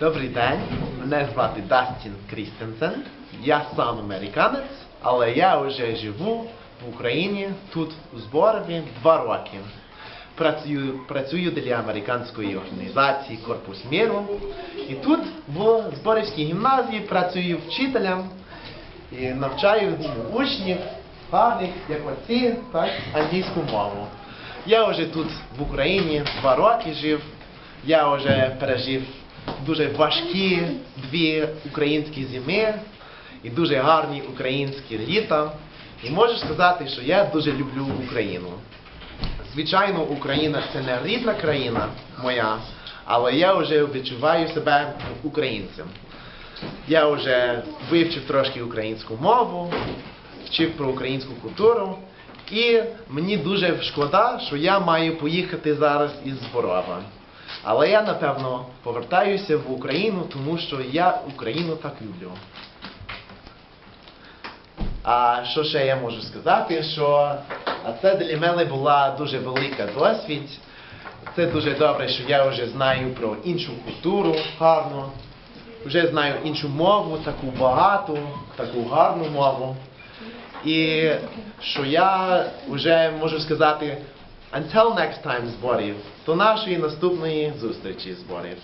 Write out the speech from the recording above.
Добрий день, мене звати Дастін Крістенсен. Я сам американець, але я вже живу в Україні тут у Зборові два роки. Працюю, працюю для американської організації Корпус Міру. І тут в Зборівській гімназії працюю вчителем і навчаю учнів гарних, як оці, так, англійську мову. Я вже тут в Україні два роки жив. Я вже пережив дуже важкі дві українські зими і дуже гарні українські літа. І можу сказати, що я дуже люблю Україну. Звичайно, Україна це не рідна країна моя, але я вже відчуваю себе українцем. Я вже вивчив трошки українську мову, вчив про українську культуру. І мені дуже шкода, що я маю поїхати зараз із Зборова. Але я, напевно, повертаюся в Україну, тому що я Україну так люблю. А що ще я можу сказати? Що це для мене була дуже велика досвід. Це дуже добре, що я вже знаю про іншу культуру гарно, вже знаю іншу мову, таку багату, таку гарну мову. І що я вже можу сказати until next time зборів, до нашої наступної зустрічі зборів.